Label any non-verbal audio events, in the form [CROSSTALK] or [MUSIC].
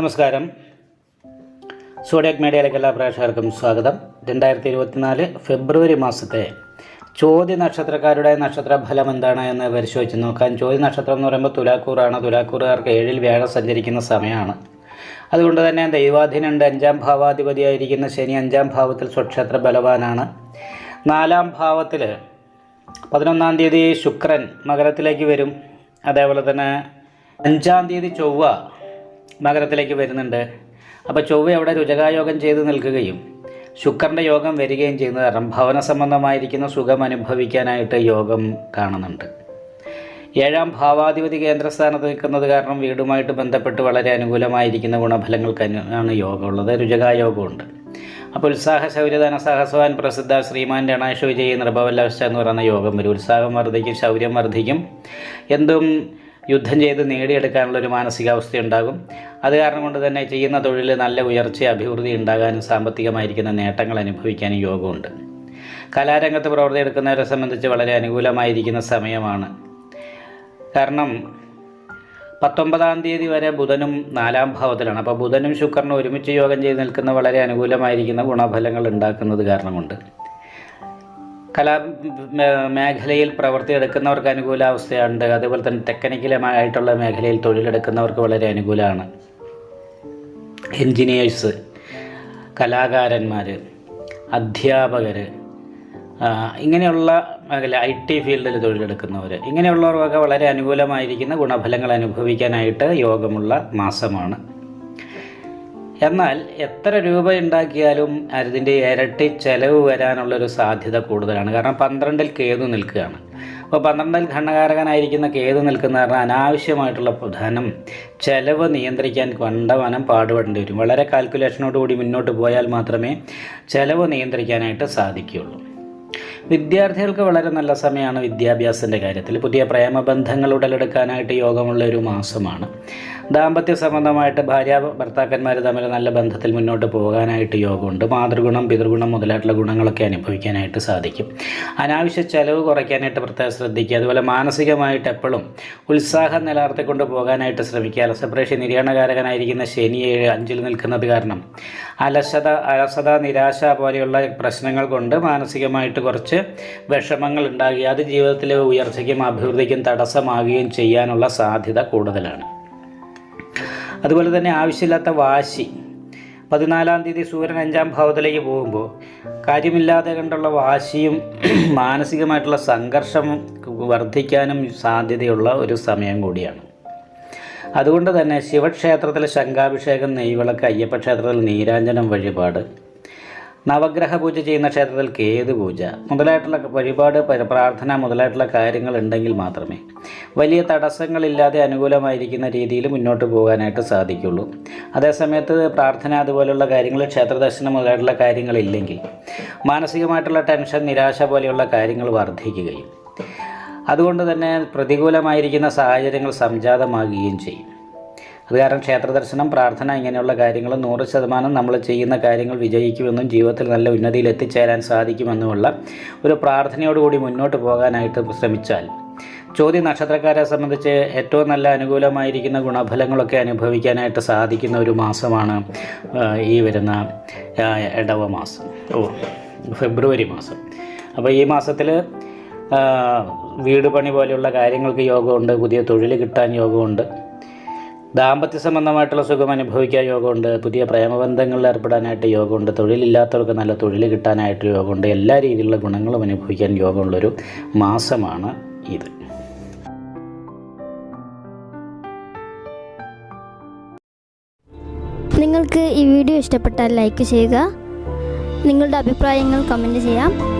നമസ്കാരം. സോഡിയാക് മീഡിയയിലേക്ക് എല്ലാ പ്രേക്ഷകർക്കും സ്വാഗതം. രണ്ടായിരത്തി ഇരുപത്തിനാല് ഫെബ്രുവരി മാസത്തെ ചോദ്യ നക്ഷത്രക്കാരുടെ നക്ഷത്ര ഫലം എന്താണ് എന്ന് പരിശോധിച്ച് നോക്കാൻ ചോദ്യ നക്ഷത്രം എന്ന് പറയുമ്പോൾ തുലാക്കൂറാണ്. തുലാക്കൂറുകാർക്ക് ഏഴിൽ വ്യാഴം സഞ്ചരിക്കുന്ന സമയമാണ്. അതുകൊണ്ട് തന്നെ ദൈവാധീനുണ്ട് അഞ്ചാം ഭാവാധിപതിയായിരിക്കുന്ന ശനി അഞ്ചാം ഭാവത്തിൽ സ്വക്ഷേത്ര ബലവാനാണ്. നാലാം ഭാവത്തിൽ പതിനൊന്നാം തീയതി ശുക്രൻ മകരത്തിലേക്ക് വരും. അതേപോലെ തന്നെ അഞ്ചാം തീയതി ചൊവ്വ മകരത്തിലേക്ക് വരുന്നുണ്ട്. അപ്പോൾ ചൊവ്വ അവിടെ രുചകായോഗം ചെയ്ത് നിൽക്കുകയും ശുക്രന്റെ യോഗം വരികയും ചെയ്യുന്നത് കാരണം ഭവന സംബന്ധമായിരിക്കുന്ന സുഖം അനുഭവിക്കാനായിട്ട് യോഗം കാണുന്നുണ്ട്. ഏഴാം ഭാവാധിപതി കേന്ദ്രസ്ഥാനത്ത് നിൽക്കുന്നത് കാരണം വീടുമായിട്ട് ബന്ധപ്പെട്ട് വളരെ അനുകൂലമായിരിക്കുന്ന ഗുണഫലങ്ങൾക്ക് ആണ് യോഗമുള്ളത്. രുചകായോഗമുണ്ട്. അപ്പോൾ ഉത്സാഹ ശൗര്യദാന സഹസ്വാൻ പ്രസിദ്ധ ശ്രീമാൻ രണാശ വിജയ് നിർഭവല്ലാവസ്ഥ എന്ന് പറയുന്ന യോഗം വരും. ഉത്സാഹം വർദ്ധിക്കും ശൗര്യം വർദ്ധിക്കും. എന്തും യുദ്ധം ചെയ്ത് നേടിയെടുക്കാനുള്ള ഒരു മാനസികാവസ്ഥ ഉണ്ടാകും അത് കാരണം കൊണ്ട് തന്നെ ചെയ്യുന്ന തൊഴിൽ നല്ല ഉയർച്ച അഭിവൃദ്ധി ഉണ്ടാകാനും സാമ്പത്തികമായിരിക്കുന്ന നേട്ടങ്ങൾ അനുഭവിക്കാനും യോഗമുണ്ട്. കലാരംഗത്ത് പ്രവർത്തി എടുക്കുന്നവരെ സംബന്ധിച്ച് വളരെ അനുകൂലമായിരിക്കുന്ന സമയമാണ്. കാരണം പത്തൊമ്പതാം തീയതി വരെ ബുധനും നാലാം ഭാവത്തിലാണ്. അപ്പോൾ ബുധനും ശുക്രനും ഒരുമിച്ച് യോഗം ചെയ്ത് നിൽക്കുന്ന വളരെ അനുകൂലമായിരിക്കുന്ന ഗുണഫലങ്ങൾ ഉണ്ടാക്കുന്നത് കാരണമുണ്ട് കലാ മേഖലയിൽ പ്രവർത്തിയെടുക്കുന്നവർക്ക് അനുകൂലാവസ്ഥയുണ്ട്. അതുപോലെ തന്നെ ടെക്നിക്കലമായിട്ടുള്ള മേഖലയിൽ തൊഴിലെടുക്കുന്നവർക്ക് വളരെ അനുകൂലമാണ്. എൻജിനീയേഴ്സ് കലാകാരന്മാർ അധ്യാപകർ ഇങ്ങനെയുള്ള മേഖല ഐ ടി ഫീൽഡിൽ തൊഴിലെടുക്കുന്നവർ ഇങ്ങനെയുള്ളവർക്കൊക്കെ വളരെ അനുകൂലമായിരിക്കുന്ന ഗുണഫലങ്ങൾ അനുഭവിക്കാനായിട്ട് യോഗമുള്ള മാസമാണ്. എന്നാൽ എത്ര രൂപ ഉണ്ടാക്കിയാലും അതിന്റെ ഇരട്ടി ചെലവ് വരാനുള്ളൊരു സാധ്യത കൂടുതലാണ്. കാരണം പന്ത്രണ്ടിൽ കേതു നിൽക്കുകയാണ്. അപ്പോൾ പന്ത്രണ്ടിൽ ഘണ്ണകാരകനായിരിക്കുന്ന കേതു നിൽക്കുന്ന കാരണം അനാവശ്യമായിട്ടുള്ള ധനം ചെലവ് നിയന്ത്രിക്കാൻ കണ്ടവനം പാടുപെടേണ്ടി വരും. വളരെ കാൽക്കുലേഷനോടുകൂടി മുന്നോട്ട് പോയാൽ മാത്രമേ ചെലവ് നിയന്ത്രിക്കാനായിട്ട് സാധിക്കുകയുള്ളൂ. വിദ്യാർത്ഥികൾക്ക് വളരെ നല്ല സമയമാണ് വിദ്യാഭ്യാസത്തിന്റെ കാര്യത്തിൽ. പുതിയ പ്രേമബന്ധങ്ങൾ ഉടലെടുക്കാനായിട്ട് യോഗമുള്ള ഒരു മാസമാണ്. ദാമ്പത്യ സംബന്ധമായിട്ട് ഭാര്യ ഭർത്താക്കന്മാർ തമ്മിൽ നല്ല ബന്ധത്തിൽ മുന്നോട്ട് പോകാനായിട്ട് യോഗമുണ്ട്. മാതൃഗുണം പിതൃഗുണം മുതലായിട്ടുള്ള ഗുണങ്ങളൊക്കെ അനുഭവിക്കാനായിട്ട് സാധിക്കും. അനാവശ്യ ചെലവ് കുറയ്ക്കാനായിട്ട് പ്രത്യേകം ശ്രദ്ധിക്കുക. അതുപോലെ മാനസികമായിട്ട് എപ്പോഴും ഉത്സാഹം നിലനിർത്തിക്കൊണ്ട് പോകാനായിട്ട് ശ്രമിക്കുക. സെപ്പറേഷൻ നിര്യാണകാരകനായിരിക്കുന്ന ശനി ഏഴ് അഞ്ചിൽ നിൽക്കുന്നത് കാരണം അലസത അലസത നിരാശ പോലെയുള്ള പ്രശ്നങ്ങൾ കൊണ്ട് മാനസികമായിട്ട് കുറച്ച് വിഷമങ്ങൾ ഉണ്ടാകുക അത് ജീവിതത്തിലെ ഉയർച്ചയ്ക്കും അഭിവൃദ്ധിക്കും തടസ്സമാകുകയും ചെയ്യാനുള്ള സാധ്യത കൂടുതലാണ്. അതുപോലെ തന്നെ ആവശ്യമില്ലാത്ത വാശി. പതിനാലാം തീയതി സൂര്യൻ അഞ്ചാം ഭാവത്തിലേക്ക് പോകുമ്പോൾ കാര്യമില്ലാതെ കണ്ടുള്ള വാശിയും [CLEARS THROAT] മാനസികമായിട്ടുള്ള സംഘർഷം വർദ്ധിക്കാനും സാധ്യതയുള്ള ഒരു സമയം കൂടിയാണ്. അതുകൊണ്ട് തന്നെ ശിവക്ഷേത്രത്തിൽ ശംഖാഭിഷേകം നെയ്വിളക്ക് അയ്യപ്പ ക്ഷേത്രത്തിൽ നീരാഞ്ജനം വഴിപാട് നവഗ്രഹ പൂജ ചെയ്യുന്ന ക്ഷേത്രത്തിൽ കേതു പൂജ മുതലായിട്ടുള്ള വഴിപാട് പര- പ്രാർത്ഥന മുതലായിട്ടുള്ള കാര്യങ്ങൾ ഉണ്ടെങ്കിൽ മാത്രമേ വലിയ തടസ്സങ്ങളില്ലാതെ അനുകൂലമായിരിക്കുന്ന രീതിയിൽ മുന്നോട്ട് പോകാനായിട്ട് സാധിക്കുള്ളൂ. അതേസമയത്ത് പ്രാർത്ഥന അതുപോലെയുള്ള കാര്യങ്ങൾ ക്ഷേത്രദർശനം മുതലായിട്ടുള്ള കാര്യങ്ങളില്ലെങ്കിൽ മാനസികമായിട്ടുള്ള ടെൻഷൻ നിരാശ പോലെയുള്ള കാര്യങ്ങൾ വർദ്ധിക്കുകയും അതുകൊണ്ട് തന്നെ പ്രതികൂലമായിരിക്കുന്ന സാഹചര്യങ്ങൾ സംജാതമാകുകയും ചെയ്യും. അത് കാരണം ക്ഷേത്ര ദർശനം പ്രാർത്ഥന ഇങ്ങനെയുള്ള കാര്യങ്ങൾ നൂറ് ശതമാനം നമ്മൾ ചെയ്യുന്ന കാര്യങ്ങൾ വിജയിക്കുമെന്നും ജീവിതത്തിൽ നല്ല ഉന്നതിയിൽ എത്തിച്ചേരാൻ സാധിക്കുമെന്നുമുള്ള ഒരു പ്രാർത്ഥനയോടുകൂടി മുന്നോട്ട് പോകാനായിട്ട് ശ്രമിച്ചാൽ ചോദ്യ നക്ഷത്രക്കാരെ സംബന്ധിച്ച് ഏറ്റവും നല്ല അനുകൂലമായിരിക്കുന്ന ഗുണഫലങ്ങളൊക്കെ അനുഭവിക്കാനായിട്ട് സാധിക്കുന്ന ഒരു മാസമാണ് ഈ വരുന്ന ഇടവ മാസം. ഓ ഫെബ്രുവരി മാസം. അപ്പോൾ ഈ മാസത്തിൽ വീട് പണി പോലെയുള്ള കാര്യങ്ങൾക്ക് യോഗമുണ്ട്. പുതിയ തൊഴിൽ കിട്ടാൻ യോഗമുണ്ട്. ദാമ്പത്യ സംബന്ധമായിട്ടുള്ള സുഖം അനുഭവിക്കാൻ യോഗമുണ്ട്. പുതിയ പ്രേമബന്ധങ്ങളിൽ ഏർപ്പെടാനായിട്ട് യോഗമുണ്ട്. തൊഴിലില്ലാത്തവർക്ക് നല്ല തൊഴിൽ കിട്ടാനായിട്ട് യോഗമുണ്ട്. എല്ലാ രീതിയിലുള്ള ഗുണങ്ങളും അനുഭവിക്കാൻ യോഗമുള്ളൊരു മാസമാണ് ഇത്. നിങ്ങൾക്ക് ഈ വീഡിയോ ഇഷ്ടപ്പെട്ടാൽ ലൈക്ക് ചെയ്യുക. നിങ്ങളുടെ അഭിപ്രായങ്ങൾ കമന്റ് ചെയ്യാം.